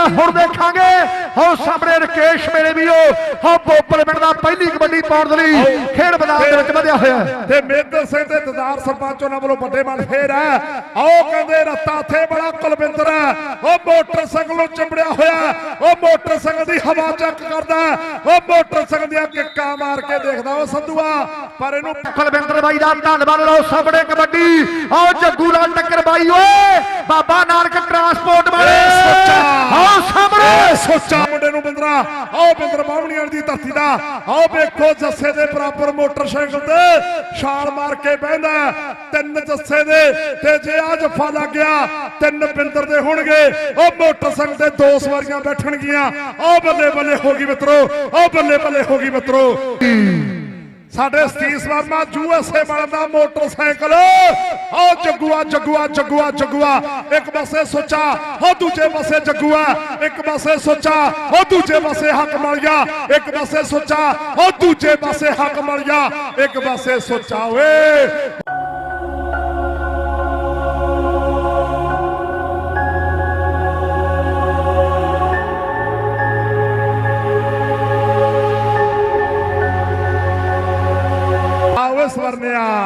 ਆ ਹੁਣ ਦੇਖਾਂਗੇ। ਹੋ ਸਾਹਮਣੇ ਰਕੇਸ਼ ਮੇਰੇ ਵੀਰੋ ਹੋ ਬੋਪਲ ਪਿੰਡ ਦਾ ਪਹਿਲੀ ਕਬੱਡੀ ਪਾਉਣ ਦੇ ਲਈ ਖੇਡ ਮੈਦਾਨ ਦੇ ਵਿੱਚ ਵਧਿਆ ਹੋਇਆ ਹੈ। ਤੇ ਮੇਦਰ ਸਿੰਘ ਤੇ ਦਦਾਰ ਸਰਪੰਚ ਉਹਨਾਂ ਵੱਲੋਂ ਵੱਡੇ ਮਨ ਫੇਰ ਹੈ। ਆਓ ਕਹਿੰਦੇ ਰੱਤਾ ਥੇ ਬੜਾ ਕੁਲਵਿੰਦਰ ਹੈ। ਉਹ ਮੋਟਰਸਾਈਕਲ ਨੂੰ ਚੰਬੜਿਆ ਹੋਇਆ ਉਹ ਮੋਟਰਸਾਈਕਲ ਦੀ ਹਵਾ ਚੱਕ ਕਰਦਾ ਉਹ ਮੋਟਰਸਾਈਕਲ ਦੀਆਂ ਕਿੱਕਾਂ ਮਾਰ ਕੇ ਦੇਖਦਾ ਉਹ ਸੰਧੂਆ ਪਰ ਇਹਨੂੰ ਕੁਲਵਿੰਦਰ ਬਾਈ ਦਾ ਧੰਨਵਾਦ ਲਓ ਸਾਹਮਣੇ ਕਬੱਡੀ। ਆਓ ਜੱਗੂ ਨਾਲ ਟੱਕਰ ਬਾਈ ਓਏ! ਬਾਬਾ ਨਾਨਕ ਟਰਾਂਸਪੋਰਟ ਵਾਲੇ। ਸੋਚਾ। ਆਓ ਸਾਹਮਣੇ। ਸੋਚਾ। ਮੁੰਡੇ ਨੂੰ ਬਿੰਦਰਾ, ਆਓ ਬਿੰਦਰ ਬਾਹਮਣੀਆਂ ਦੀ ਧਰਤੀ ਦਾ। ਆਓ ਵੇਖੋ ਜੱਸੇ ਦੇ ਬਰਾਬਰ ਮੋਟਰਸਾਈਕਲ ਤੇ ਛਾਲ ਮਾਰ ਕੇ ਬਹਿੰਦਾ ਤਿੰਨ ਜੱਸੇ ਦੇ ਤੇ ਜੇ ਆ ਜੱਫਾ ਲੱਗ ਗਿਆ, ਤਿੰਨ ਬਿੰਦਰ ਦੇ ਹੋਣਗੇ। ਉਹ ਮੋਟਰਸਾਈਕਲ ਤੇ ਦੋ ਸਵਾਰੀਆਂ ਬੈਠਣਗੀਆਂ। ਆਓ ਬੱਲੇ ਬੱਲੇ ਹੋ ਗਈ ਮਿੱਤਰੋ, ਆਓ ਬੱਲੇ ਬੱਲੇ ਹੋ ਗਈ ਮਿੱਤਰੋ। ਸਾਡੇ ਸਤੀਸ਼ ਵਰਮਾ ਯੂਐਸਏ ਵਾਲਾ ਦਾ ਮੋਟਰਸਾਈਕਲ ਓ ਜੱਗੂਆ ਜੱਗੂਆ ਜੱਗੂਆ ਜੱਗੂਆ ਇੱਕ ਪਾਸੇ ਸੋਚਾ ਹੋ ਦੂਜੇ ਪਾਸੇ ਜੱਗੂਆ ਇੱਕ ਪਾਸੇ ਸੋਚਾ ਹੋ ਦੂਜੇ ਪਾਸੇ ਹੱਕ ਮਿਲ ਗਿਆ ਇੱਕ ਪਾਸੇ ਸੋਚਾ ਹੋ ਦੂਜੇ ਪਾਸੇ ਹੱਕ ਮਿਲ ਗਿਆ ਇੱਕ ਪਾਸੇ ਸੋਚਾ ਓਏ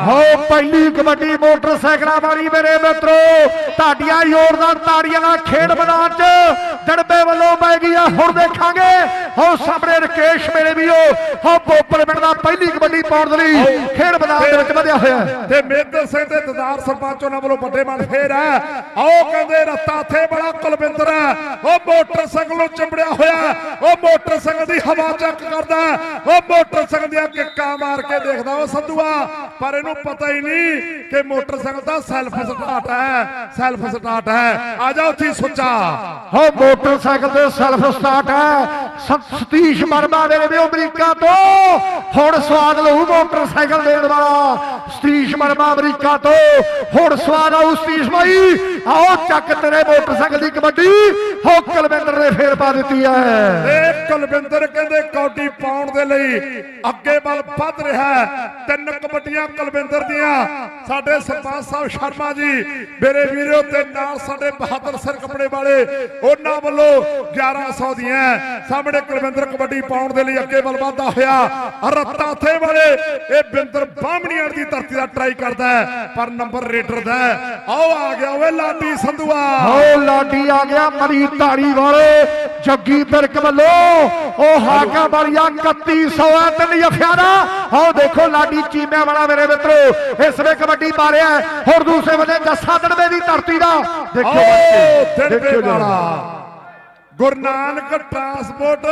ਹੋ ਪਹਿਲੀ ਕਬੱਡੀ ਮੋਟਰਸਾਈਕਲਾਂ ਵਾਲੀ ਮੇਰੇ ਮਿੱਤਰੋ ਤੁਹਾਡੀਆਂ ਜ਼ੋਰਦਾਰ ਤਾੜੀਆਂ ਨਾਲ ਖੇਡ ਮੈਦਾਨ 'ਚ ਜੜਬੇ ਵੱਲੋਂ ਪੈ ਗਈ ਆ ਹੁਣ ਦੇਖਾਂਗੇ। ਹੋ ਸਾਹਮਣੇ ਰਕੇਸ਼ ਮੇਰੇ ਵੀਰੋ ਹੋ ਬੋਪਲ ਪਿੰਡ ਦਾ ਪਹਿਲੀ ਕਬੱਡੀ ਪਾਉਣ ਦੇ ਲਈ ਖੇਡ ਮੈਦਾਨ ਦੇ ਵਿੱਚ ਵਧਿਆ ਹੋਇਆ। ਤੇ ਮੇਦਰ ਸਿੰਘ ਤੇ ਦਦਾਰ ਸਰਪੰਚ ਉਹਨਾਂ ਵੱਲੋਂ ਵੱਡੇ ਮਨ ਫੇਰ ਹੈ ਆਓ ਕਹਿੰਦੇ ਰੱਤਾ ਥੇ ਬੜਾ ਕੁਲਵਿੰਦਰ ਹੈ ਉਹ ਮੋਟਰਸਾਈਕਲ ਨੂੰ ਚੰਬੜਿਆ ਹੋਇਆ। ਉਹ ਮੋਟਰਸਾਈਕਲ ਦੀ ਹਵਾ ਚੱਕ ਕਰਦਾ। ਉਹ ਮੋਟਰਸਾਈਕਲ ਦੀਆਂ ਕਿੱਕਾਂ ਮਾਰ ਕੇ ਦੇਖਦਾ ਉਹ ਸੰਧੂਆ। ਪਰ ਇਹਨੂੰ ਪਤਾ ਹੀ ਨਹੀਂ ਕਿ ਮੋਟਰਸਾਈਕਲ ਦਾ ਸੈਲਫ ਸਟਾਰਟ ਹੈ ਸੈਲਫ ਸਟਾਰਟ ਹੈ। ਆ ਜਾ ਉੱਥੇ ਸੁੱਚਾ। ਹੋ, ਮੋਟਰਸਾਈਕਲ ਤੇ ਸੈਲਫ ਸਟਾਰਟ ਹੈ। ਸਤੀਸ਼ ਵਰਮਾ ਮੇਰੇ ਵੀ ਅਮਰੀਕਾ ਤੋਂ। ਹੁਣ ਸਵਾਦ ਲਊ ਮੋਟਰਸਾਈਕਲ ਦੇਣ ਵਾਲਾ ਸਤੀਸ਼ ਵਰਮਾ ਅਮਰੀਕਾ ਤੋਂ। ਹੁਣ ਸਵਾਦ ਆਊ ਸਤੀਸ਼ ਭਾਈ ਆਓ ਚੱਕ ਤੇਰੇ ਮੋਟਰਸਾਈਕਲ ਦੀ ਕਬੱਡੀ। ਹੋ ਕੁਲਵਿੰਦਰ ਨੇ ਫੇਰ ਪਾ ਦਿੱਤੀ ਹੈ। ਇਹ ਕੁਲਵਿੰਦਰ ਕਹਿੰਦੇ ਕੌਡੀ ਪਾਉਣ ਦੇ ਲਈ ਅੱਗੇ ਵੱਲ ਵੱਧ ਰਿਹਾ ਤਿੰਨ ਕਬੱਡੀਆਂ ਕੁਲਵਿੰਦਰ ਦੀਆਂ। ਸਾਡੇ ਸਰਪੰਚ ਸਾਹਿਬ ਸ਼ਰਮਾ ਜੀ, ਮੇਰੇ ਵੀਰੋ ਤੇ ਨਾਲ ਸਾਡੇ ਬਹਾਦਰ ਸਰ ਕੱਪੜੇ ਵਾਲੇ, ਉਹਨਾਂ ਵੱਲੋਂ 1100 ਦੀਆਂ ਸਾਹਮਣੇ ਕੁਲਵਿੰਦਰ ਕਬੱਡੀ ਪਾਉਣ ਦੇ ਲਈ ਅੱਗੇ ਵੱਲ ਵਧਦਾ ਹੋਇਆ। ਰੱਤਾ ਵਾਲੇ, ਇਹ ਬਿੰਦਰ ਬਾਹਮਣੀਆਂ ਦੀ ਧਰਤੀ ਦਾ ਟਰਾਈ ਕਰਦਾ ਹੈ, ਪਰ ਨੰਬਰ ਰੇਡਰ ਦਾ ਆਓ ਆ ਗਿਆ ਓਏ ਲਾਡੀ ਸੰਧੂਆ। ਹੋ ਲਾਡੀ ਆ ਗਿਆ ਮਰੀ ਧਾਰੀ ਵਾਲੇ ਜੱਗੀ ਬਿਰਕ ਵੱਲੋਂ। ਉਹ ਹਾਕਾ ਵਾਲੀਆ 3100 ਹੈ ਤਿੰਨ ਦਾ ਹੋ ਦੇਖੋ ਲਾਡੀ ਚੀਮਿਆਂ ਵਾਲਾ ਮੇਰੇ ਮਿੱਤਰੋ ਇਸ ਵੇ ਕਬੱਡੀ ਪਾ ਰਿਹਾ। ਹੋਰ ਦੂਸਰੇ ਬੰਨੇ ਜੱਸਾ ਦੜਵੇ ਦੀ ਧਰਤੀ ਦਾ। ਦੇਖੋ ਦੇਖਿਓ ਵਾਲਾ। ਜਰਾ। ਗੁਰੂ ਨਾਨਕ ਟਰਾਂਸਪੋਰਟ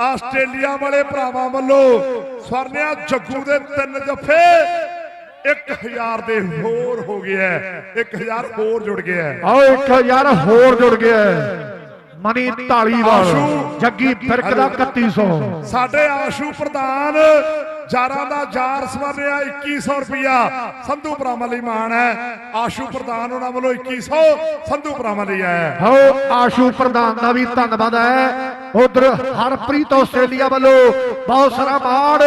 ਆਸਟ੍ਰੇਲੀਆ ਵਾਲੇ ਭਰਾਵਾਂ ਵੱਲੋਂ ਸਵਰਨਿਆ ਜੱਗੂ ਦੇ ਤਿੰਨ ਜੱਫੇ 1000 ਦੇ ਹੋਰ ਹੋ ਗਿਆ 1000 ਹੋਰ ਜੁੜ ਗਿਆ। ਆਓ ਇੱਕ ਯਾਰ ਹੋਰ ਜੁੜ ਗਿਆ। ਮਨੀ ਢਾਲੀਵਾਲ। ਜੱਗੀ ਫਿਰਕ ਦਾ 3100 ਸਾਡੇ ਆਸ਼ੂ ਪ੍ਰਧਾਨ ਜਾਰਾਂ ਦਾ ਜਾਰ ਸਵਰਨਿਆ 2100 ਰੁਪਿਆ ਸੰਧੂ ਭਰਾਵਾਂ ਲਈ ਮਾਣ ਹੈ ਆਸ਼ੂ ਪ੍ਰਧਾਨ ਉਹਨਾਂ ਵੱਲੋਂ 2100 ਸੰਧੂ ਭਰਾਵਾਂ ਲਈ ਆਇਆ ਹੈ। ਹੋ ਆਸ਼ੂ ਪ੍ਰਧਾਨ ਦਾ ਵੀ ਧੰਨਵਾਦ ਹੈ ਉਧਰ ਹਰਪ੍ਰੀਤ ਆਸਟ੍ਰੇਲੀਆ ਵੱਲੋਂ ਬਹੁਤ ਸਾਰਾ ਮਾਣ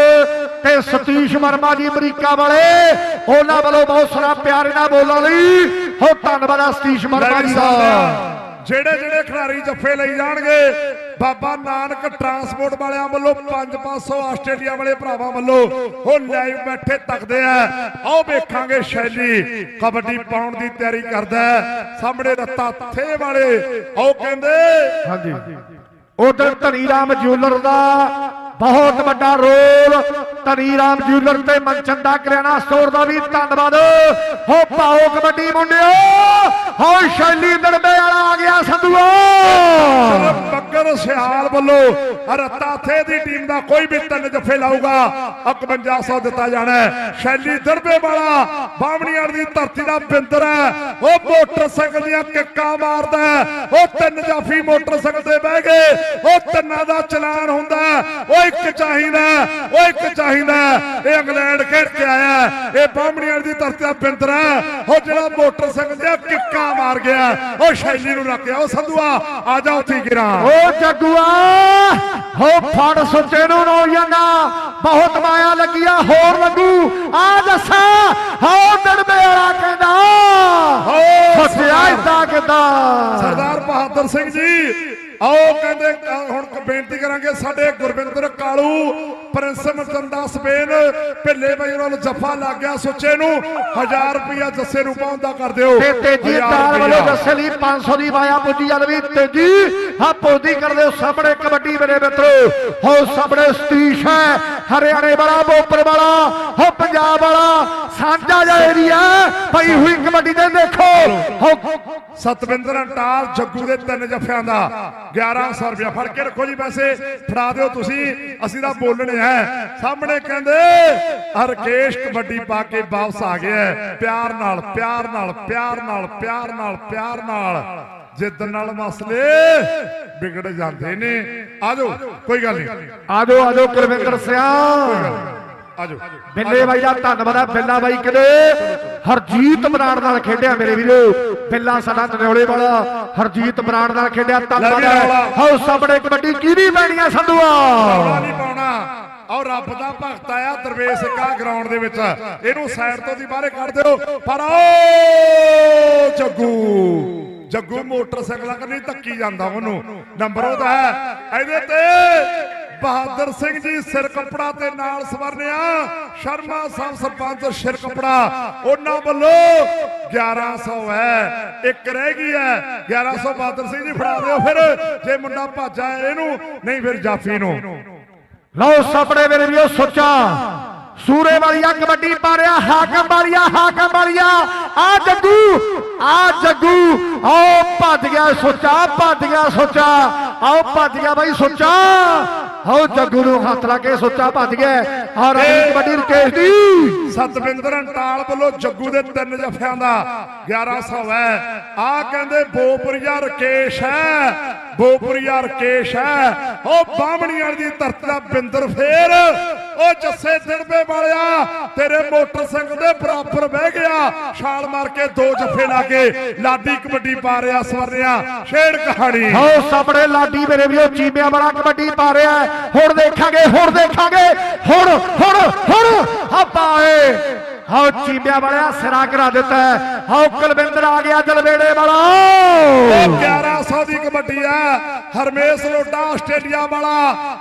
ਤੇ ਸਤੀਸ਼ ਵਰਮਾ ਜੀ ਅਮਰੀਕਾ ਵਾਲੇ ਉਹਨਾਂ ਵੱਲੋਂ ਬਹੁਤ ਸਾਰਾ ਪਿਆਰੇ ਨਾਲ ਬੋਲਣ ਲਈ। ਹੋ ਧੰਨਵਾਦ ਆ ਸਤੀਸ਼ ਵਰਮਾ ਜੀ ਦਾ। ਜਿਹੜੇ ਜਿਹੜੇ ਖਿਡਾਰੀ ਜੱਫੇ ਲਈ ਜਾਣਗੇ ਬਾਬਾ ਨਾਨਕ ਟਰਾਂਸਪੋਰਟ ਵਾਲਿਆਂ ਵੱਲੋਂ 5-500 ਆਸਟ੍ਰੇਲੀਆ ਵਾਲੇ ਭਰਾਵਾਂ ਵੱਲੋਂ ਉਹ ਲਾਈਵ ਬੈਠੇ ਤੱਕਦੇ ਆ। ਆਓ ਵੇਖਾਂਗੇ ਸ਼ੈਲੀ ਕਬੱਡੀ ਪਾਉਣ ਦੀ ਤਿਆਰੀ ਕਰਦਾ। ਸਾਹਮਣੇ ਰੱਤਾ ਥੇ ਵਾਲੇ ਆਓ ਕਹਿੰਦੇ। ਹਾਂਜੀ। ਉਧਰ ਧਨੀ ਰਾਮ ਜਿਊਲਰ ਦਾ ਬਹੁਤ ਵੱਡਾ ਰੋਲ। ਧਨੀ ਰਾਮ ਜਿਊਲਰ ਤੇ ਮਨਚੰਦਾ ਕਰਿਆਣਾ ਸਟੋਰ ਦਾ ਵੀ ਧੰਨਵਾਦ। ਹੋ ਪਾਓ ਕਬੱਡੀ ਮੁੰਡਿਓ, ਹੋ ਸ਼ੈਲੀ ਦੜਬੇ ਵਾਲਾ ਆ ਗਿਆ ਸੰਧੂਆ। ਬੱਕਰ ਸਿਹਾਲ ਵੱਲੋਂ ਰੱਤਾ ਦੀ ਟੀਮ ਦਾ ਕੋਈ ਵੀ ਤਿੰਨ ਜੱਫੇ ਲਾਊਗਾ 5100 ਦਿੱਤਾ ਜਾਣਾ ਸ਼ੈਲੀ ਦਰਬੇ ਵਾਲਾ ਬਾਹਮਣੀਆਂ ਦੀ ਧਰਤੀ ਦਾ ਬਿੰਦਰ ਹੈ। ਉਹ ਮੋਟਰਸਾਈਕਲ ਦੀਆਂ ਕਿੱਕਾਂ ਮਾਰਦਾ ਉਹ ਤਿੰਨ ਜਾਫੀ ਮੋਟਰਸਾਈਕਲ ਤੇ ਬਹਿ ਗਏ। ਉਹ ਤਿੰਨਾਂ ਦਾ ਚਲਾਨ ਹੁੰਦਾ ਉਹ ਇੱਕ ਚਾਹੀਦਾ ਉਹ ਇੱਕ ਚਾਹੀਦਾ ਹੈ। ਇਹ ਇੰਗਲੈਂਡ ਖੇਡ ਕੇ ਆਇਆ। ਇਹ ਬਾਹਮਣੀਆਂ ਦੀ ਧਰਤੀ ਦਾ ਬਿੰਦਰ ਉਹ ਜਿਹੜਾ ਮੋਟਰਸਾਈਕਲ ਦੀਆਂ ਕਿੱਕਾਂ ਮਾਰ ਗਿਆ ਉਹ ਸ਼ੈਲੀ ਨੂੰ ਰੱਖਿਆ ਉਹ ਸੰਧੂਆ ਆ ਜਾ ਉੱਥੇ ਗਿਰਾਂ। ਉਹ ਜੱਗੂਆ ਹੋ ਫੜ ਸੁੱਚੇ ਨੂੰ ਨੋ ਜਾਂਦਾ ਬਹੁਤ ਮਾਇਆ ਲੱਗਿਆ ਹੋਰ ਲੱਗੂ। ਆ ਦੱਸਾ ਹੋ ਡੜਬੇ ਵਾਲਾ ਕਹਿੰਦਾ। ਹੋ ਸੁੱਚਿਆ ਇਦਾਂ ਕਿਦਾਂ ਸਰਦਾਰ ਬਹਾਦਰ ਸਿੰਘ ਜੀ ਆਓ ਕਹਿੰਦੇ ਹੁਣ ਬੇਨਤੀ ਕਰਾਂਗੇ ਸਾਡੇ ਗੁਰਵਿੰਦਰ ਕਾਲੂ ਪ੍ਰਿੰਸ ਮਰਤੰਦਾ ਸਪੇਨ ਭਿੱਲੇ ਬਾਈ ਨਾਲ ਜੱਫਾ ਲੱਗ ਗਿਆ ਸੁੱਚੇ ਨੂੰ 1000 ਰੁਪਇਆ ਜੱਸੇ ਨੂੰ ਪਾਉਂਦਾ ਕਰ ਦਿਓ। ਤੇ ਤੇਜੀ ਤਾਲ ਵੱਲੋਂ। ਦੱਸੇ ਲਈ 500 ਦੀ ਮਾਇਆ ਪੁੱਜੀ ਜਲ ਵੀ ਤੇਜੀ। ਹਾਂ ਪੌਦੀ ਕਰਦੇ ਹੋ ਸਾਹਮਣੇ ਕਬੱਡੀ ਮੇਰੇ ਮਿੱਤਰੋ। ਹੋ ਸਾਹਮਣੇ ਸਤੀਸ਼ ਹੈ। ਹਰਿਆਣੇ ਵਾਲਾ, ਬੋਪਰ ਵਾਲਾ, ਹੋ ਪੰਜਾਬ ਵਾਲਾ, ਸਾਂਝਾ ਜਿਹਾ ਏਰੀਆ ਪਈ ਹੋਈ ਕਬੱਡੀ ਦੇ ਦੇਖੋ। ਸਤਵਿੰਦਰ ਅੰਟਾਲ ਜੱਗੂ ਦੇ ਤਿੰਨ ਜੱਫਿਆਂ ਦਾ 1100 ਰੁਪਇਆ। ਫੜ ਕੇ ਰੱਖੋ ਜੀ ਪੈਸੇ, ਫੜਾ ਦਿਓ ਤੁਸੀਂ। ਅਸੀਂ ਤਾਂ ਬੋਲਣੇ ਹੈ ਸਾਹਮਣੇ ਕਹਿੰਦੇ, ਹਰਕੇਸ਼ ਕਬੱਡੀ ਪਾ ਕੇ ਵਾਪਸ ਆ ਗਿਆ। ਪਿਆਰ ਨਾਲ ਪਿਆਰ ਨਾਲ ਪਿਆਰ ਨਾਲ ਪਿਆਰ ਨਾਲ ਪਿਆਰ ਨਾਲ। ਜਿੱਦ ਨਾਲ ਮਸਲੇ ਵਿਗੜ ਜਾਂਦੇ ਨੇ। ਆਜੋ ਕੋਈ ਗੱਲ ਨਹੀਂ। ਆਜੋ ਆਜੋ ਕੁਲਵਿੰਦਰ ਸਿਆ। ਆਜੋ। ਬਿੱਲੇ ਬਾਈ ਦਾ ਧੰਨਵਾਦ ਹੈ ਬਿੱਲਾ ਬਾਈ ਕਿਤੇ। ਹਰਜੀਤ ਬਰਾੜ ਨਾਲ ਖੇਡਿਆ ਮੇਰੇ ਵੀਰੋ। ਬਿੱਲਾ ਸਾਡਾ ਨਰੋਲੇ ਵਾਲਾ ਹਰਜੀਤ ਬਰਾੜ ਨਾਲ ਖੇਡਿਆ ਧੰਨਵਾਦ ਲੈ ਵੀ ਹੈ ਰੌਲਾ। ਹੋ ਸਾਹਮਣੇ ਕਬੱਡੀ ਕਿਹਦੀ ਪੈਣੀ ਆ ਸੰਧੂਆ ਨਹੀਂ ਪਾਉਣਾ। ਔਰ ਰੱਬ ਦਾ ਭਗਤ ਆਇਆ ਦਰਵੇਸ਼ ਕਾ ਗਰਾਊਂਡ ਦੇ ਵਿੱਚ। ਇਹਨੂੰ ਸਾਈਡ ਤੋਂ ਦੀ ਬਾਹਰੇ ਕੱਢ ਦਿਓ। ਪਰ ਓ ਜੱਗੂ ਜੱਗੂ ਮੋਟਰਸਾਈਕਲਾਂ ਕਰਨੀ ਧੱਕੀ ਜਾਂਦਾ ਉਹਨੂੰ। ਨੰਬਰ ਉਹਦਾ ਹੈ। ਇਹਦੇ ਤੇ ਬਹਾਦਰ ਸਿੰਘ ਜੀ ਸਿਰ ਕੱਪੜਾ ਤੇ ਨਾਲ ਸਵਰਨਿਆ। ਸ਼ਰਮਾ ਸਾਹਿਬ ਸਰਪੰਚ ਸਿਰ ਕੱਪੜਾ। ਉਹਨਾਂ ਵੱਲੋਂ 1100 ਹੈ। ਇੱਕ ਰਹਿ ਗਈ ਹੈ। 1100 ਬਹਾਦਰ ਸਿੰਘ ਜੀ ਫੜਾ ਦਿਓ ਫਿਰ। ਜੇ ਮੁੰਡਾ ਭੱਜ ਇਹਨੂੰ, ਨਹੀਂ ਫਿਰ ਜਾਫੀ ਨੂੰ। ਲਓ ਸਾਹਮਣੇ ਮੇਰੇ ਵੀਰੋ ਸੋਚਾ। ਸੂਰੇ ਵਾਲੀਆ ਕਬੱਡੀ ਪਾ ਰਿਹਾ ਹਾਕਮ ਵਾਲੀਆ ਹਾਕਮ ਵਾਲੀਆ। ਆ ਜੱਗੂ ਆ ਜੱਗੂ। ਆਓ ਭੱਜ ਗਿਆ ਸੋਚਾ, ਭੱਜ ਗਿਆ ਸੋਚਾ। ਆਓ ਭੱਜ ਗਿਆ ਬਾਈ ਸੁੱਚਾ। ਆਓ ਜੱਗੂ ਨੂੰ ਹੱਥ ਲਾ ਕੇ ਸੋਚਾ, ਭੱਜ ਗਿਆ। ਔਰ ਅਗਲੀ ਕਬੱਡੀ ਰਕੇਸ਼ ਦੀ। ਸਤਵਿੰਦਰ ਅੰਟਾਲ ਵੱਲੋਂ ਜੱਗੂ ਦੇ ਤਿੰਨ ਜਫਿਆਂ ਦਾ 1100 ਹੈ। ਆ ਕਹਿੰਦੇ ਬੋਪਰੀਆ ਰਕੇਸ਼ ਹੈ। ਬੋਪਰੀਆ ਰਕੇਸ਼ ਹੈ। ਉਹ ਬਾਹਮਣੀਆਂ ਦੀ ਧਰਤੀ ਦਾ ਬਿੰਦਰ ਫੇਰ। ਉਹ ਜੱਸੇ ਦਿੜਬੇ ਵਾਲਿਆ ਤੇਰੇ ਮੋਟਰਸਾਈਕਲ ਦੇ ਬਰਾਬਰ ਬਹਿ ਗਿਆ। ਛਾਲ ਮਾਰ ਕੇ ਦੋ ਜੱਫੇ ਲਾ ਕੇ ਲਾਡੀ ਕਬੱਡੀ ਪਾ ਰਿਹਾ ਸਵਰਨਿਆ। ਛੇੜ ਕਹਾਣੀ। ਆਓ ਸਾਹਮਣੇ ਲਾਡੀ ਮੇਰੇ ਵੀਰੋ ਚੀਮਿਆਂ ਵਾਲਾ ਕਬੱਡੀ ਪਾ ਰਿਹਾ ਹੈ। ਹੁਣ ਦੇਖਾਂਗੇ ਹੁਣ ਦੇਖਾਂਗੇ। ਹੁਣ ਹੁਣ ਹੁਣ। ਹਪਾਏ ਆਓ ਚੀਬਿਆ ਵਾਲਿਆ, ਸਿਰਾ ਕਰਾ ਦਿੱਤਾ ਹੈ। ਆਓ ਕੁਲਵਿੰਦਰ ਆ ਗਿਆ ਜਲਵੇੜੇ ਵਾਲਾ। ਉਹ 1100 ਦੀ ਕਬੱਡੀ ਆ। ਹਰਮੇਸ਼ ਲੋਡਾ ਆਸਟ੍ਰੇਲੀਆ ਵਾਲਾ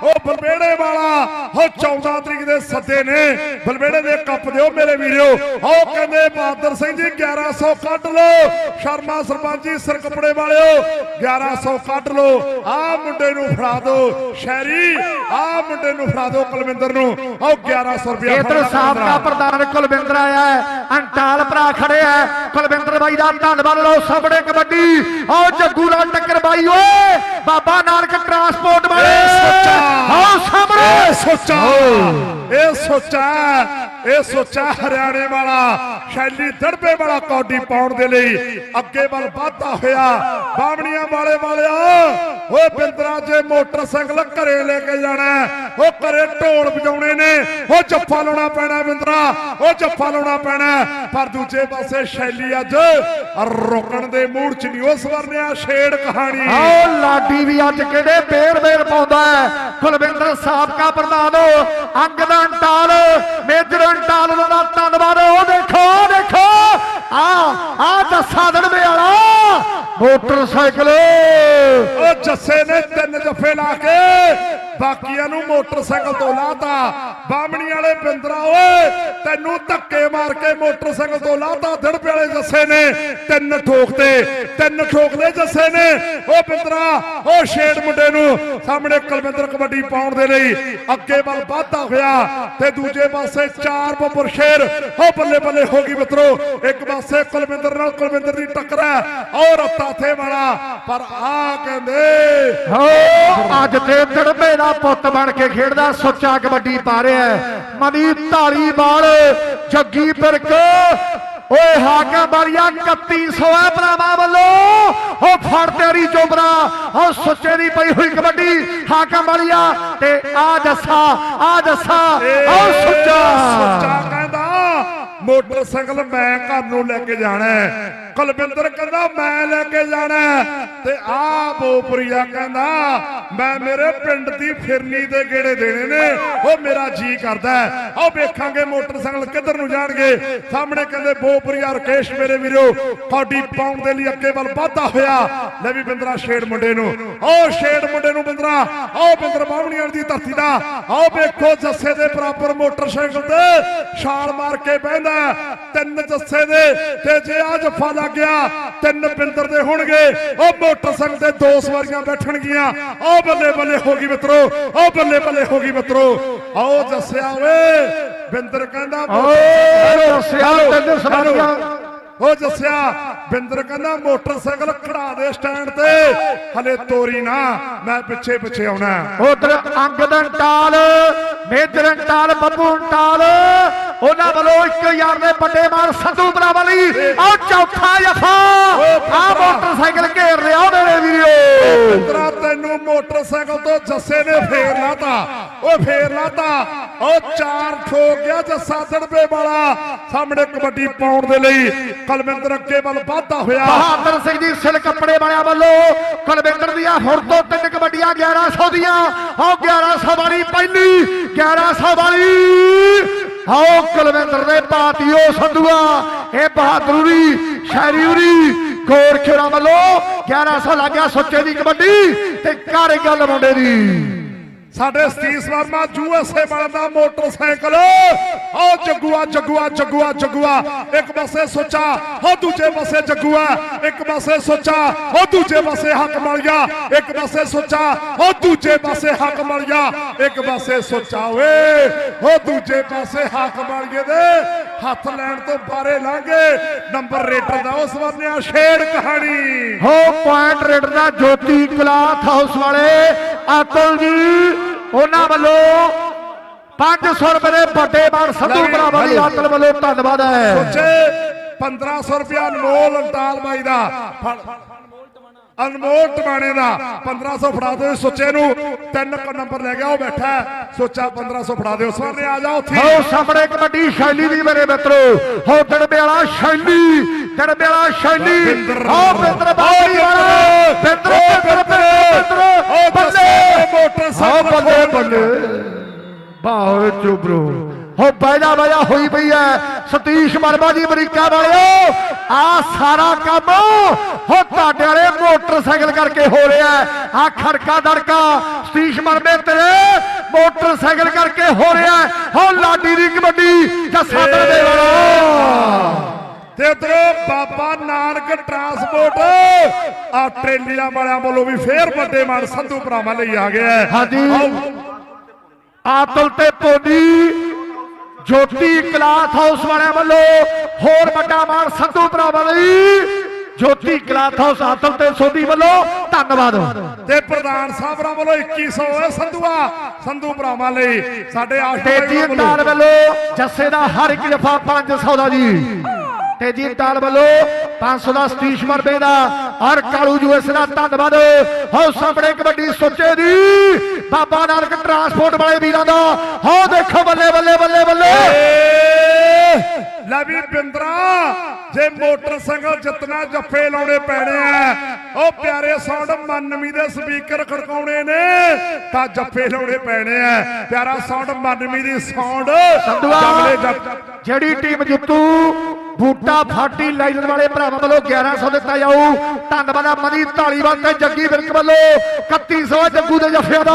ਉਹ ਬਲਬੇੜੇ ਵਾਲਾ। ਉਹ 14 ਤਰੀਕ ਦੇ ਸੱਦੇ ਨੇ। ਬਲਬੇੜੇ ਦੇ ਕੱਪ ਦਿਓ ਮੇਰੇ ਵੀਰੋ। ਉਹ ਕਹਿੰਦੇ ਬਹਾਦਰ ਸਿੰਘ ਜੀ 1100 ਕੱਢ ਲਓ। ਸ਼ਰਮਾ ਸਰਪੰਚ ਜੀ ਸਿਰ ਕੱਪੜੇ ਵਾਲਿਓ 1100 ਕੱਢ ਲਓ। ਆ ਮੁੰਡੇ ਨੂੰ ਫੜਾ ਦਿਓ ਸ਼ਹਿਰੀ। ਆ ਮੁੰਡੇ ਨੂੰ ਫੜਾ ਦਿਓ ਕੁਲਵਿੰਦਰ ਨੂੰ। ਉਹ 1100 ਰੁਪਇਆ ਇਧਰ ਸਾਬਕਾ ਪ੍ਰਧਾਨ ਕੁਲਵਿੰਦਰ ਆਇਆ ਹੈ। ਅੰਟਾਲ ਭਰਾ ਖੜੇ ਹੈ। ਕੁਲਵਿੰਦਰ ਬਾਈ ਦਾ ਧੰਨਵਾਦ ਲਓ ਸਾਹਮਣੇ ਕਬੱਡੀ। ਆਓ ਜੱਗੂ ਨਾਲ ਟੱਕਰ ਬਾਈ ਓਏ। ਬਾਬਾ ਨਾਨਕ ਟਰਾਂਸਪੋਰਟ ਵਾਲੇ। ਸੋਚਾ। ਇਹ ਸਾਹਮਣੇ। ਸੋਚਾ। ਇਹ ਸੋਚਾ। ਇਹ ਸੋਚਾ ਹਰਿਆਣੇ ਵਾਲਾ। ਸ਼ੈਲੀ ਦੜਬੇ ਵਾਲਾ ਕੌਡੀ ਪਾਉਣ ਦੇ ਲਈ ਅੱਗੇ ਵੱਲ ਵਧਦਾ ਹੋਇਆ। ਬਾਵਣੀਆਂ ਵਾਲੇ ਵਾਲਿਆ, ਓਏ ਬਿੰਦਰਾ ਜੇ ਮੋਟਰਸਾਈਕਲ ਘਰੇ ਲੈ ਕੇ ਜਾਣਾ ਉਹ ਘਰੇ ਢੋਲ ਵਜਾਉਣੇ ਨੇ। ਉਹ ਜੱਫਾ ਲਾਉਣਾ ਪੈਣਾ ਬਿੰਦਰਾ, ਉਹ ਜੱਫਾ ਲਾਉਣਾ ਪੈਣਾ ਪਰ ਦੂਜੇ ਪਾਸੇ ਸ਼ੈਲੀ ਅੱਜ ਰੁਕਣ ਦੇ ਮੂਡ ਚ ਨਹੀਂ, ਉਸ ਵਰਨਿਆ ਛੇੜ ਕਹਾਣੀ। ਆਓ, ਲਾਡੀ ਵੀ ਅੱਜ ਕਿਹੜੇ ਬੇਰ ਬੇਰ ਪਾਉਂਦਾ ਹੈ। ਕੁਲਵਿੰਦਰ ਸਾਬਕਾ ਪ੍ਰਧਾਨ, ਅੰਗਦ ਅੰਟਾਲ, ਮੇਜਰ ਅੰਟਾਲ ਦਾ ਧੰਨਵਾਦ। ਉਹ ਦੇਖੋ। ਉਹ ਦੇਖੋ। ਆ ਆ ਦੱਸਾ ਦੜਵੇ ਵਾਲਾ ਮੋਟਰਸਾਈਕਲ। ਉਹ ਜੱਸੇ ਨੇ ਤਿੰਨ ਜੱਫੇ ਲਾ ਕੇ ਬਾਕੀਆਂ ਨੂੰ ਮੋਟਰਸਾਈਕਲ ਤੋਂ ਲਾਤਾ। ਬਾਹਮਣੀ ਵਾਲੇ ਬਿੰਦਰਾ, ਓਏ, ਤੈਨੂੰ ਧੱਕੇ ਮਾਰ ਕੇ ਮੋਟਰਸਾਈਕਲ ਤੋਂ ਲਾਤਾ। ਦੜਪੇ ਵਾਲੇ ਜੱਸੇ ਨੇ, ਤਿੰਨ ਠੋਕਦੇ ਤਿੰਨ ਠੋਕਦੇ ਜੱਸੇ ਨੇ। ਉਹ ਬਿੰਦਰਾ ਉਹ ਛੇੜ ਮੁੰਡੇ ਨੂੰ। ਸਾਹਮਣੇ ਕੁਲਵਿੰਦਰ ਕਬੱਡੀ ਪਾਉਣ ਦੇ ਲਈ ਅੱਗੇ ਵੱਲ ਵਾਧਾ ਹੋਇਆ ਤੇ ਦੂਜੇ ਪਾਸੇ ਚਾਰ ਬੱਬਰ ਸ਼ੇਰ। ਉਹ ਬੱਲੇ ਬੱਲੇ ਹੋ ਗਈ ਮਿੱਤਰੋ, ਇੱਕ ਪਾਸੇ ਕੁਲਵਿੰਦਰ ਨਾਲ ਕੁਲਵਿੰਦਰ ਦੀ ਟੱਕਰ ਹੈ ਔਰ ਤਾਥੇ ਵਾਲਾ, ਪਰ ਆ ਕਹਿੰਦੇ ਹੋ, ਅੱਜ ਤੇ ਦੜਬੇ ਦਾ ਪੁੱਤ ਬਣ ਕੇ ਖੇਡਦਾ ਸੁੱਚਾ ਕਬੱਡੀ ਪਾ ਰਿਹਾ ਹੈ। ਮਨੀ ਢਾਲੀਵਾਲ ਜੱਗੀ ਫਿਰਕ ਓਏ ਹਾਕਮ ਵਾਲੀਆ 3100 ਹੈ ਭਰਾਵਾਂ ਵੱਲੋਂ। ਉਹ ਫੜ ਤੇਰੀ ਚੋਬਰਾ ਉਹ ਸੁੱਚੇ ਦੀ ਪਈ ਹੋਈ ਕਬੱਡੀ ਹਾਕਮ ਵਾਲੀਆ ਤੇ ਆ ਜੱਸਾ ਆ ਜੱਸਾ ਉਹ ਸੁੱਚਾ। ਸੁੱਚਾ ਕਹਿੰਦਾ ਮੋਟਰਸਾਈਕਲ ਮੈਂ ਘਰ ਨੂੰ ਲੈ ਕੇ ਜਾਣਾ ਕੁਲਵਿੰਦਰ ਕਹਿੰਦਾ ਮੈਂ ਲੈ ਕੇ ਜਾਣਾ। ਤੇ ਆ ਬੋਪਰੀਆ ਕਹਿੰਦਾ ਮੈਂ ਮੇਰੇ ਪਿੰਡ ਦੀ ਫਿਰਨੀ ਦੇ ਗੇੜੇ ਦੇਣੇ ਨੇ। ਉਹ ਮੇਰਾ ਜੀ ਕਰਦਾ ਆਓ ਵੇਖਾਂਗੇ ਮੋਟਰਸਾਈਕਲ ਕਿੱਧਰ ਨੂੰ ਜਾਣਗੇ। ਸਾਹਮਣੇ ਕਹਿੰਦੇ, ਬੋਪਰੀਆ ਰਕੇਸ਼ ਮੇਰੇ ਵੀਰੋ ਕੌਡੀ ਪਾਉਣ ਦੇ ਲਈ ਅੱਗੇ ਵੱਲ ਵਾਧਾ ਹੋਇਆ। ਲੈ ਵੀ ਬਿੰਦਰਾ ਸ਼ੇੜ ਮੁੰਡੇ ਨੂੰ। ਆਓ ਸ਼ੇਡ ਮੁੰਡੇ ਨੂੰ ਬਿੰਦਰਾ। ਆਓ ਬਿੰਦਰ ਬਾਹਮਣੀਆਂ ਦੀ ਧਰਤੀ ਦਾ। ਆਓ ਵੇਖੋ ਜੱਸੇ ਦੇ ਬਰਾਬਰ ਮੋਟਰਸਾਈਕਲ ਤੇ ਛਾਲ ਮਾਰ ਕੇ ਬਹਿੰਦਾ ਤਿੰਨ ਜੱਸੇ ਦੇ ਤੇ ਜੇ ਆ ਜੱਫਾ ਲੱਗ ਗਿਆ ਤਿੰਨ ਬਿੰਦਰ ਦੇ ਹੋਣਗੇ। ਉਹ ਮੋਟਰਸਾਈਕਲ ਤੇ ਦੋ ਸਵਾਰੀਆਂ ਬੈਠਣਗੀਆਂ। ਆਓ ਬੱਲੇ ਬੱਲੇ ਹੋ ਗਈ ਮਿੱਤਰੋ ਆਓ ਬੱਲੇ ਬੱਲੇ ਹੋ ਗਈ ਮਿੱਤਰੋ। ਆਓ ਜੱਸਿਆ ਓਏ ਬਿੰਦਰ ਕਹਿੰਦਾ ਓਏ ਦੱਸਿਆ ਤਿੰਨ ਸਵਾਰੀਆਂ। ਉਹ ਜੱਸਿਆ ਬਿੰਦਰ ਕਹਿੰਦਾ ਮੋਟਰਸਾਈਕਲ ਖੜਾ ਦੇ ਸਟੈਂਡ ਤੇ। ਹਲੇ ਤੋਰੀ ਨਾ ਮੈਂ ਪਿੱਛੇ ਪਿੱਛੇ ਆਉਣਾ। ਉਧਰ ਅੰਗਦਨ ਟਾਲ ਮੇਜਰਨ ਟਾਲ ਬੱਬੂ ਟਾਲ ਉਹਨਾਂ ਵੱਲੋਂ ਇੱਕ ਯਾਰ ਦੇ ਵੱਡੇ ਮਾਰ ਸੰਧੂ ਬਰਾਵਲੀ ਆ ਚੌਥਾ ਜਫਾ। ਆ ਮੋਟਰਸਾਈਕਲ ਘੇਰ ਲਿਆ ਮੇਰੇ ਵੀਰੋ। ਬਿੰਦਰਾ ਤੈਨੂੰ ਮੋਟਰਸਾਈਕਲ ਤੋਂ ਜੱਸੇ ਨੇ ਫੇਰ ਲਾਤਾ। ਉਹ ਫੇਰ ਲਾਤਾ। ਉਹ ਚਾਰ ਠੋਕ ਗਿਆ ਜੱਸਾ ਦੜਬੇ ਵਾਲਾ। ਸਾਹਮਣੇ ਕਬੱਡੀ ਪਾਉਣ ਦੇ ਲਈ ਕਲਵਿੰਦਰ ਅੱਗੇ ਵੱਲ ਵਾਧਾ ਹੋਇਆ। ਬਹਾਦਰ ਸਿੰਘ ਜੀ ਸਿਲ ਕੱਪੜੇ ਵਾਲਿਆਂ ਵੱਲੋਂ ਕੁਲਵਿੰਦਰ ਦੀਆਂ ਹੁਣ ਤੋਂ ਤਿੰਨ ਕਬੱਡੀਆਂ 1100 ਦੀਆਂ। ਆਓ 1100 ਵਾਲੀ ਪਹਿਲੀ 1100 ਵਾਲੀ ਆਓ ਕਲਵਿੰਦਰ ਦੇ ਪਾਤੀਓ ਸੰਧੂਆ ਇਹ ਬਹਾਦਰੀ ਸ਼ਾਇਰੀਉਰੀ ਗੋਰਖੇਰਾ ਵੱਲੋਂ 1100 ਲੱਗਿਆ ਸੁੱਚੇ ਦੀ ਕਬੱਡੀ ਤੇ ਕਰ ਗੱਲ ਮੁੰਡੇ ਦੀ। ਸਾਡੇ ਸਤੀਸ਼ ਵਰਮਾ ਯੂਐਸਏ ਵਾਲਾ ਮੋਟਰਸਾਈਕਲ। ਉਹ ਜੱਗੂਆ ਜੱਗੂਆ ਜੱਗੂਆ ਜੱਗੂਆ। ਇੱਕ ਪਾਸੇ ਸੋਚਾ ਉਹ ਦੂਜੇ ਪਾਸੇ ਜੱਗੂਆ। ਇੱਕ ਪਾਸੇ ਸੋਚਾ ਉਹ ਦੂਜੇ ਪਾਸੇ ਹੱਕ ਮਲ ਗਿਆ। ਇੱਕ ਪਾਸੇ ਸੋਚਾ ਉਹ ਦੂਜੇ ਪਾਸੇ ਹੱਕ ਮਲ ਗਿਆ। ਇੱਕ ਪਾਸੇ ਸੋਚਾ ਓਏ ਉਹ ਦੂਜੇ ਪਾਸੇ ਹੱਕ ਮਲ ਗਏ ਦੇ ਹੱਥ ਲੈਣ ਤੋਂ ਬਾਰੇ ਲਾਂਗੇ ਨੰਬਰ ਰੇਟਰ ਦਾ ਉਸ ਵਰਨਿਆ ਸ਼ੇਰ ਕਹਾਣੀ। ਹੋ ਪੁਆਇੰਟ ਰੇਡਰ ਦਾ ਜੋਤੀ ਕਲਾਥ ਹਾਊਸ ਵਾਲੇ ਆਤਲ ਜੀ ਉਹਨਾਂ ਵੱਲੋਂ 500 ਰੁਪਏ ਦੇ ਵੱਡੇ ਮਾਨ ਸੰਧੂ ਲੈ ਵੀ, ਬਰਾਬਰ ਦੀ। ਆਤਲ ਵੱਲੋਂ ਧੰਨਵਾਦ ਹੈ ਸੋਚੇ 1500 ਰੁਪਿਆ ਅਨਮੋਲ ਅੰਟਾਲ ਬਾਈ ਦਾ ਅਨਮੋਲ ਟਮਾਣੇ ਦਾ 1500 ਫੜਾ ਦਿਓ ਸੋਚੇ ਨੂੰ। ਤਿੰਨ ਕ ਨੰਬਰ ਲੈ ਗਿਆ ਉਹ ਬੈਠਾ ਹੈ। ਸੋਚਾ 1500 ਫੜਾ ਦਿਓ। ਸੋਨੇ ਆ ਜਾ ਉੱਥੇ। ਹੋ ਸਾਹਮਣੇ ਕਬੱਡੀ ਸ਼ੈਲੀ ਦੀ ਮੇਰੇ ਮਿੱਤਰੋ। ਹੋ ਦੜਬੇ ਵਾਲਾ ਸ਼ੈਲੀ ਦੜਬੇ ਵਾਲਾ ਸ਼ੈਲੀ। ਹੋ ਬਿੰਦਰ ਬਾਈ ਵਾਲਾ। ਬਿੰਦਰ ਬਿੰਦਰ ਬਿੰਦਰ। ਉਹ ਬੱਲੇ। ਬੱਲੇ ਹੋ ਮੋਟਰਸਾਈਕਲ ਬੱਲੇ। ਬੱਲੇ। ਬਾਹੋ ਚੁਬਰੋ ਹੋ ਬੈਜਾ ਬੈਜਾ ਹੋਈ ਪਈ ਐ ਸਤੀਸ਼ ਵਰਮਾ ਜੀ ਅਮਰੀਕਾ ਵਾਲਿਓ ਆ ਸਾਰਾ ਕੰਮ ਹੋ ਤੁਹਾਡੇ ਵਾਲੇ ਮੋਟਰਸਾਈਕਲ ਕਰਕੇ ਹੋ ਰਿਹਾ ਆ ਖੜਕਾ ਦੜਕਾ ਸਤੀਸ਼ ਵਰਮੇ ਤੇਰੇ ਮੋਟਰਸਾਈਕਲ ਕਰਕੇ ਹੋ ਰਿਹਾ ਹੋ ਲਾਡੀ ਦੀ ਕਬੱਡੀ ਜੱਸਾ ਦੇ ਵਾਲਾ ਤੇ ਉਧਰੋਂ ਬਾਬਾ ਨਾਨਕ ਟਰਾਂਸਪੋਰਟ ਆ ਟ੍ਰੇਲੀਆਂ ਵਾਲਿਆਂ ਵੱਲੋਂ ਵੀ ਫੇਰ ਵੱਡੇ ਮਾਨ ਸੰਧੂ ਭਰਾਵਾਂ ਲਈ ਆ ਗਿਆ। ਹਾਂਜੀ। ਆਓ, ਆਤਲ ਤੇ ਪੋਨੀ ਜੋਤੀ ਕਲਾਥ ਹਾਊਸ ਵਾਲਿਆਂ ਵੱਲੋਂ ਹੋਰ ਵੱਡਾ ਮਾਨ ਸੰਧੂ ਭਰਾਵਾਂ ਲਈ। ਜੋਤੀ ਕਲਾਥ ਹਾਊਸ ਆਤਲ ਤੇ ਸੋਦੀ ਵੱਲੋਂ ਧੰਨਵਾਦ। ਤੇ ਪ੍ਰਧਾਨ ਸਾਹਿਬਰਾਂ ਵੱਲੋਂ 2100 ਹੈ ਸੰਧੂਆ। ਸੰਧੂ ਭਰਾਵਾਂ ਲਈ ਸਾਡੇ ਆਸ਼ਰਮ ਤੇਜੀ ਟਾਲ ਵੱਲੋਂ। ਜੱਸੇ ਦਾ ਹਰ ਇੱਕ ਜਫਾ 500 ਦਾ ਜੀ। ਤੇਜੀ ਟਾਲ ਵੱਲੋਂ 500 ਦਾ ਸਤੀਸ਼ ਦਾ ਔਰ ਕਾਲੂ ਜੂਐਸ ਦਾ ਧੰਨਵਾਦ। ਹੋ ਸਾਹਮਣੇ ਕਬੱਡੀ ਸੁੱਚੇ ਦੀ। ਬਾਬਾ ਨਾਨਕ ਟਰਾਂਸਪੋਰਟ ਵਾਲੇ ਵੀਰਾਂ ਦਾ। ਹੋ ਦੇਖੋ ਬੱਲੇ ਬੱਲੇ ਬੱਲੇ ਬੱਲੇ। ਲੈ ਵੀ ਬਿੰਦਰਾ ਜੇ ਮੋਟਰਸਾਈਕਲ ਜਿੱਤਣਾ ਜੱਫੇ ਲਾਉਣੇ ਪੈਣੇ ਆ ਉਹ ਪਿਆਰੇ ਸਾਊਂਡ ਮਨਮੀ ਦੇ ਸਪੀਕਰ ਖੜਕਾਉਣੇ ਨੇ ਤਾਂ ਜੱਫੇ ਲਾਉਣੇ ਪੈਣੇ ਆ। ਪਿਆਰਾ ਸਾਊਂਡ ਮਨਮੀ ਦੀ ਸਾਊਂਡ ਜਿਹੜੀ ਟੀਮ ਜਿੱਤੂ ਬੂਟਾ ਫਾਟੀ ਲਾਈਨ ਵਾਲੇ ਭਰਾਵਾਂ ਵੱਲੋਂ 1100 ਦਿੱਤਾ ਜਾਊ। ਧੰਨਵਾਦ ਆ ਮਨੀ ਢਾਲੀਵਾਲ ਤੇ ਜੱਗੀ ਵਿਰਕ ਵੱਲੋਂ। 3100 ਜੱਗੂ ਦੇ ਜੱਫਿਆਂ ਦਾ।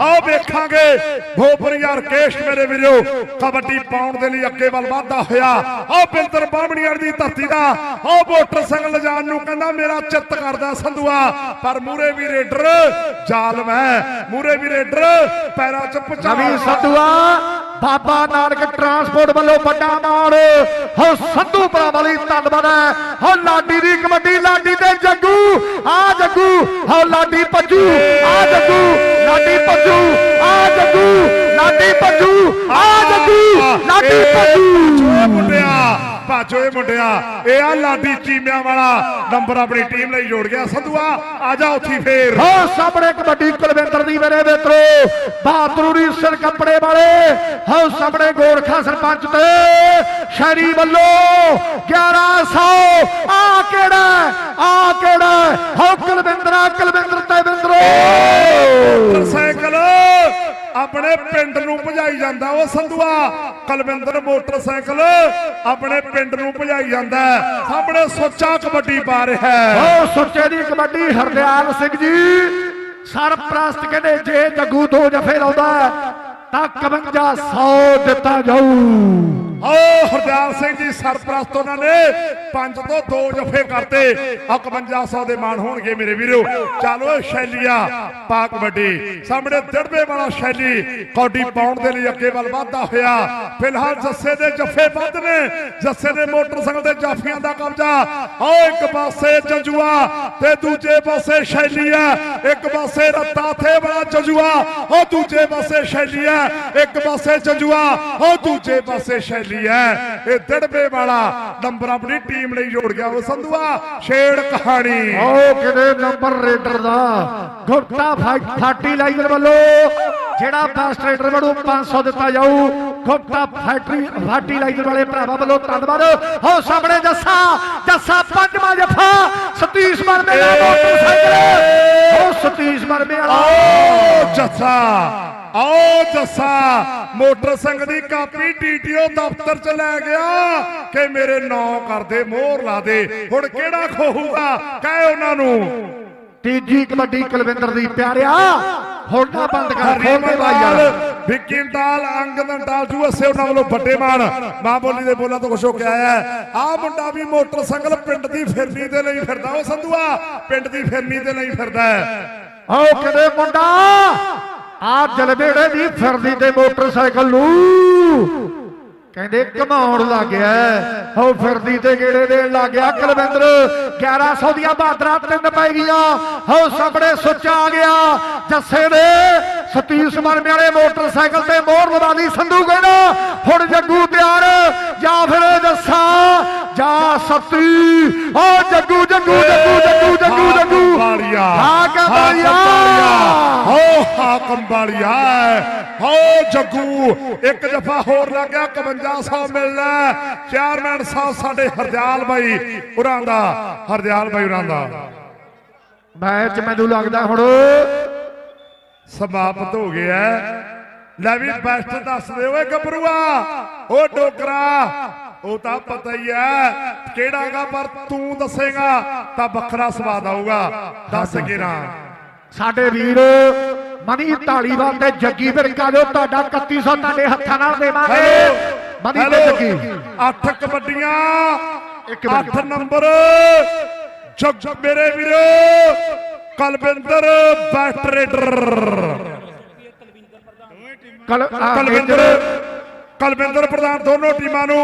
ਆਓ ਵੇਖਾਂਗੇ। ਭੋਪਰੀਆ ਰਕੇਸ਼ ਮੇਰੇ ਵੀਰੋ ਕਬੱਡੀ ਪਾਉਣ ਦੇ ਲਈ ਅੱਗੇ ਵੱਲ ਵਾਧਾ ਹੋਇਆ। ਆਓ ਬਿੰਦਰ ਬਾਹਮਣੀਆਂ ਦੀ ਧਰਤੀ ਦਾ। ਆਓ ਮੋਟਰਸਾਈਕਲ ਲਿਜਾਣ ਨੂੰ ਕਹਿੰਦਾ ਮੇਰਾ ਚਿੱਤ ਕਰਦਾ ਸੰਧੂਆ। ਪਰ ਮੂਰੇ ਵੀ ਰੇਡਰ ਜ਼ਾਲਮ ਹੈ। ਮੂਰੇ ਵੀ ਰੇਡਰ ਪੈਰਾਂ 'ਚ ਪਚਾ ਨਵੀਂ ਸੰਧੂਆ। ਬਾਬਾ ਨਾਨਕ ਟਰਾਂਸਪੋਰਟ ਵੱਲੋਂ ਵੱਡਾ ਮਾਣ। ਹੋ ਸੰਧੂ ਭਰਾਵਾਂ ਲਈ ਧੰਨਵਾਦ ਹੈ। ਹੋ ਲਾਡੀ ਦੀ ਕਬੱਡੀ, ਲਾਡੀ ਤੇ ਜੱਗੂ। ਆ ਜੱਗੂ, ਹੋ ਲਾਡੀ ਭੱਜੂ, ਆ ਜੱਗੂ, ਲਾਡੀ ਭੱਜੂ, ਆ ਜੱਗੂ, ਲਾਡੀ ਭੱਜੂ, ਆ ਜੱਗੂ, ਲਾਡੀ ਭੱਜੂ। ਓਏ ਮੁੰਡਿਆ। ਭਾਜੋ ਇਹ ਮੁੰਡਿਆ। ਇਹ ਆ ਲਾਡੀ ਚੀਮਿਆਂ ਵਾਲਾ। ਨੰਬਰ ਆਪਣੀ ਟੀਮ ਲਈ ਜੋੜ ਗਿਆ। ਸੰਧੂਆ ਆ ਜਾ ਉੱਥੀ ਫੇਰ। ਹੋ ਸਾਹਮਣੇ ਕਬੱਡੀ ਕੁਲਵਿੰਦਰ ਦੀ ਮੇਰੇ ਮਿੱਤਰੋ ਬਹਾਦਰੀ ਸਿਰ ਕੱਪੜੇ ਵਾਲੇ। ਹੋ ਸਾਹਮਣੇ ਗੋਰਖਾ ਸਰਪੰਚ ਤੇ। ਸ਼ਹਿਰੀ ਵੱਲੋਂ 1100 ਆ ਕਿਹੜਾ ਆ ਕਿਹੜਾ ਹੋ? ਕੁਲਵਿੰਦਰਾ ਕੁਲਵਿੰਦਰ ਤੇ ਬਿੰਦਰੋ ਮੋਟਰਸਾਈਕਲ। ਆਪਣੇ ਪਿੰਡ ਨੂੰ ਭਜਾਈ ਜਾਂਦਾ ਉਹ ਸੰਧੂਆ। ਕਲਵਿੰਦਰ ਮੋਟਰਸਾਈਕਲ ਆਪਣੇ ਪਿੰਡ ਨੂੰ ਭਜਾਈ ਜਾਂਦਾ ਸਾਹਮਣੇ ਸੋਚਾ ਕਬੱਡੀ ਪਾ ਰਿਹਾ ਉਹ ਹੋ ਸੁੱਚੇ ਦੀ ਕਬੱਡੀ, ਹਰਦਿਆਲ ਸਿੰਘ ਜੀ। ਸਰਪ੍ਰਸਤ ਕਹਿੰਦੇ, ਜੇ ਜੱਗੂ ਦੋ ਜਫੇ ਲਾਉਂਦਾ ਤਾਂ 5100 ਦਿੱਤਾ ਜਾਊ। ਓ ਹਰਦਿਆਲ ਸਿੰਘ ਜੀ, ਸਰਪ੍ਰਸਤ ਉਹਨਾਂ ਨੇ ਪੰਜ ਤੋਂ ਦੋ ਜਫੇ ਕਰਤੇ। ਆ 5100 ਦੇ ਮਾਣ ਹੋਣਗੇ ਮੇਰੇ ਵੀਰੋ। ਚਲੋ ਸ਼ੈਲੀਆ ਪਾ ਕਬੱਡੀ। ਸਾਹਮਣੇ ਦਿੜਬੇ ਵਾਲਾ ਸ਼ੈਲੀ ਕੌਡੀ ਪਾਉਣ ਦੇ ਲਈ ਅੱਗੇ ਵੱਲ ਵਧਦਾ ਹੋਇਆ। ਫਿਲਹਾਲ ਜੱਸੇ ਦੇ ਜਫੇ ਵੱਧ ਨੇ। ਜੱਸੇ ਦੇ ਮੋਟਰਸਾਈਕਲ ਦੇ ਜਾਫੀਆਂ ਦਾ ਕਬਜ਼ਾ। ਓ ਇੱਕ ਪਾਸੇ ਜੰਜੂਆ ਤੇ ਦੂਜੇ ਪਾਸੇ ਸ਼ੈਲੀਆ ਇੱਕ ਪਾਸੇ ਰੱਤਾ ਥੇ ਵਾਲਾ ਜੰਜੂਆ, ਉਹ ਦੂਜੇ ਪਾਸੇ ਸ਼ੈਲੀਆ ਇੱਕ ਪਾਸੇ ਜੰਜੂਆ, ਉਹ ਦੂਜੇ ਪਾਸੇ ਸ਼ੈਲੀ ਹੈ। ਇਹ ਦੜਬੇ ਵਾਲਾ ਨੰਬਰ ਆਪਣੀ ਟੀਮ ਲਈ ਜੋੜ ਗਿਆ। ਉਹ ਸੰਧੂਆ ਛੇੜ ਕਹਾਣੀ। ਉਹ ਕਿਹਦੇ ਨੰਬਰ ਰੇਡਰ ਦਾ? ਗੁਪਤਾ ਫਾਟੀ ਲਾਈਨਰ ਵੱਲੋਂ ਜਿਹੜਾ ਫਾਸਟ ਰੇਡਰ ਵੱਲੋਂ 500 ਦਿੱਤਾ ਜਾਊ ਗੁਪਤਾ ਫੈਕਟਰੀ ਫਾਟੀ ਲਾਈਨਰ ਵਾਲੇ ਭਰਾਵਾਂ ਵੱਲੋਂ ਧੰਨਵਾਦ। ਹੋ ਸਾਹਮਣੇ ਜੱਸਾ ਜੱਸਾ ਪੰਜਵਾਂ ਜਫਾ ਸਤੀਸ਼ ਮਰਮੇ ਦਾ ਮੋਟਰਸਾਈਕਲ। ਉਹ ਸਤੀਸ਼ ਮਰਮੇ ਵਾਲਾ। ਜੱਸਾ। ਆਓ ਜੱਸਾ ਮੋਟਰਸਾਈਕਲ ਦੀ ਕਾਪੀ ਡੀਟੀਓ ਦਫ਼ਤਰ ਚ ਲੈ ਗਿਆ। ਕਿ ਮੇਰੇ ਨਾਂ ਕਰਦੇ ਮੋਹਰ ਲਾ ਦੇ। ਹੁਣ ਕਿਹੜਾ ਖੋਹੂਗਾ? ਕਹਿ ਉਹਨਾਂ ਨੂੰ। ਤੀਜੀ ਕਬੱਡੀ ਕੁਲਵਿੰਦਰ ਦੀ ਪਿਆਰਿਆ ਹੁਣ ਨਾ ਬੰਦ ਕਰ ਖੋਲ ਦੇ ਬਾਈ ਯਾਰ ਵਿੱਕੀ ਡਾਲ ਅੰਗਦਨ ਡਾਲ ਜੂ ਅਸੇ ਉਹਨਾਂ ਵੱਲੋਂ ਵੱਡੇ ਮਾਨ ਮਾਂ ਬੋਲੀ ਦੇ ਬੋਲਾਂ ਤੋਂ ਕੁਛ ਹੋ ਕੇ ਆਇਆ ਆ ਮੁੰਡਾ ਵੀ ਮੋਟਰਸਾਈਕਲ ਪਿੰਡ ਦੀ ਫਿਰਨੀ ਦੇ ਲਈ ਫਿਰਦਾ। ਉਹ ਸੰਧੂਆ ਪਿੰਡ ਦੀ ਫਿਰਨੀ ਦੇ ਲਈ ਫਿਰਦਾ ਆਓ ਕਿਤੇ ਮੁੰਡਾ? ਆ ਜਲਵੇੜੇ ਦੀ ਫਿਰਦੀ ਤੇ ਮੋਟਰਸਾਈਕਲ ਨੂੰ। ਕਹਿੰਦੇ ਘਮਾਉਣ ਲੱਗ ਹੋ। ਫਿਰਦੀ ਤੇ ਗੇੜੇ ਦੇਣ ਲੱਗ ਗਿਆ। 1100 ਦੀਆਂ ਬਹਾਦਰਾਂ ਤਿੰਨ ਪੈ ਗਈਆਂ। ਹੋ ਸਾਹਮਣੇ ਸੁੱਚ ਆ ਗਿਆ। ਜੱਸੇ ਦੇ ਸਤੀਸ਼ ਮਰਮੇ ਵਾਲੇ ਮੋਟਰਸਾਈਕਲ ਤੇ ਮੋਹਰ ਲਵਾ ਸੰਧੂ ਕਹਿੰਦਾ, ਹੁਣ ਜੱਗੂ ਤਿਆਰ, ਜਾਂ ਫਿਰ ਜੱਸਾ ਜਾ ਸਤੀ ਓ ਹੋ ਹਾਕਮ ਬਾਲੀਆ ਹੋ ਜੱਗੂ ਇੱਕ ਦਫਾ ਹੋਰ ਲੱਗ ਗਿਆ 5500 ਮਿਲਣਾ ਚੇਅਰਮੈਨ ਸਾਹਿਬ ਸਾਡੇ ਹਰਦਿਆਲ ਬਾਈ ਉਰਾਂ ਦਾ ਹਰਦਿਆਲ ਬਾਈ ਉਰਾਂ ਦਾ। ਮੈਚ ਮੈਨੂੰ ਲੱਗਦਾ ਹੁਣ ਸਮਾਪਤ ਹੋ ਗਿਆ। ਲੈ ਵੀ ਬੈਸਟ ਦੱਸ ਦੇ ਓਏ ਗੱਭਰੂਆ। ਓ ਡੋਕਰਾ ਉਹ ਤਾਂ ਪਤਾ ਹੀ ਹੈ ਕਿਹੜਾਗਾ ਪਰ ਤੂੰ ਦੱਸੇਗਾ ਤਾਂ ਵੱਖਰਾ ਸਵਾਦ ਆਊਗਾ। ਦੱਸ ਕੇ ਨਾ। ਸਾਡੇ ਵੀਰ ਮਨੀ ਢਾਲੀਵਾਲ ਤੇ ਜੱਗੀ ਫਿਰਕਾ ਜੋ ਤੁਹਾਡਾ 3100 ਤੁਹਾਡੇ ਹੱਥਾਂ ਨਾਲ ਦੇਵਾਂਗੇ। ਮਨੀ ਤੇ ਜੱਗੀ। ਅੱਠ ਕਬੱਡੀਆਂ। ਇੱਕ। ਅੱਠ ਨੰਬਰ। ਜੱਗ ਮੇਰੇ ਵੀਰੋ ਕਲਵਿੰਦਰ ਬੈਸਟ ਰੇਡਰ ਕਲਵਿੰਦਰ ਕਲਵਿੰਦਰ ਪ੍ਰਧਾਨ ਦੋਨੋਂ ਟੀਮਾਂ ਨੂੰ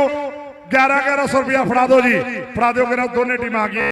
11 1100 ਰੁਪਇਆ ਫੜਾ ਦਿਓ ਜੀ। ਫੜਾ ਦਿਓ ਕਿਰਾ ਦੋਨੇ ਟੀਮਾਂ ਆ ਗਈਆਂ।